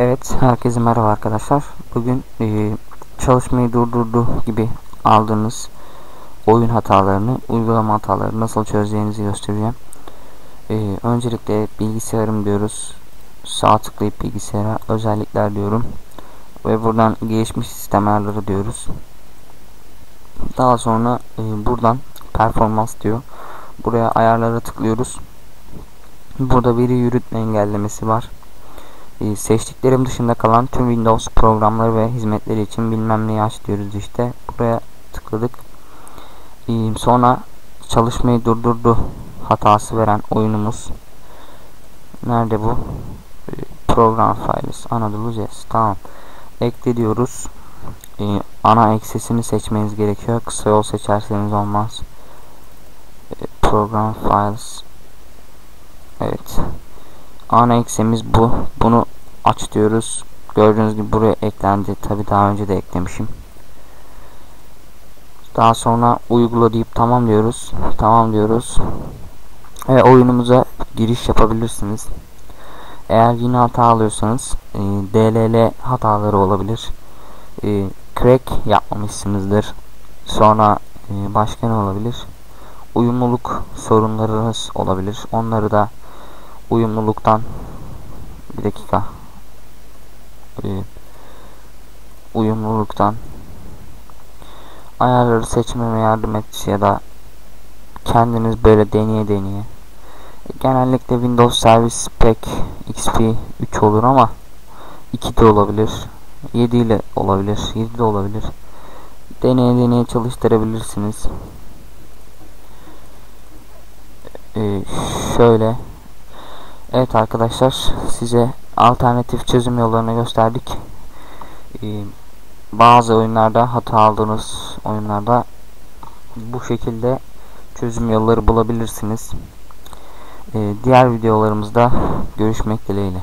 Evet, herkese merhaba arkadaşlar. Bugün e, çalışmayı durdurdu gibi aldığınız oyun hatalarını, uygulama hatalarını nasıl çözeceğinizi göstereceğim. E, öncelikle bilgisayarım diyoruz. Sağ tıklayıp bilgisayara özellikler diyorum. Ve buradan gelişmiş sistem ayarları diyoruz. Daha sonra e, buradan performans diyor. Buraya ayarlara tıklıyoruz. Burada veri yürütme engellemesi var seçtiklerim dışında kalan tüm Windows programları ve hizmetleri için bilmem neyi aç diyoruz işte. Buraya tıkladık. E, sonra çalışmayı durdurdu hatası veren oyunumuz. Nerede bu? E, program files Anadolu Jazz. Tamam. Ekle diyoruz. Ana eksesini seçmeniz gerekiyor. Kısa yol seçerseniz olmaz. Program files Evet ana eksemiz bu. Bunu aç diyoruz. Gördüğünüz gibi buraya eklendi. Tabi daha önce de eklemişim. Daha sonra uygula deyip tamam diyoruz. Tamam diyoruz. Ve oyunumuza giriş yapabilirsiniz. Eğer yine hata alıyorsanız e, DLL hataları olabilir. E, crack yapmamışsınızdır. Sonra e, başka ne olabilir? Uyumluluk sorunlarınız olabilir. Onları da uyumluluktan. Bir dakika. Ee, uyumluluktan. Ayarları seçmeme yardım et ya da kendiniz böyle deneye deneye. Genellikle Windows Service Pack XP 3 olur ama 2 de olabilir 7 ile olabilir 7 de olabilir. Deneye deneye çalıştırabilirsiniz. Ee, şöyle Evet arkadaşlar size alternatif çözüm yollarını gösterdik. Ee, bazı oyunlarda hata aldığınız oyunlarda bu şekilde çözüm yolları bulabilirsiniz. Ee, diğer videolarımızda görüşmek dileğiyle.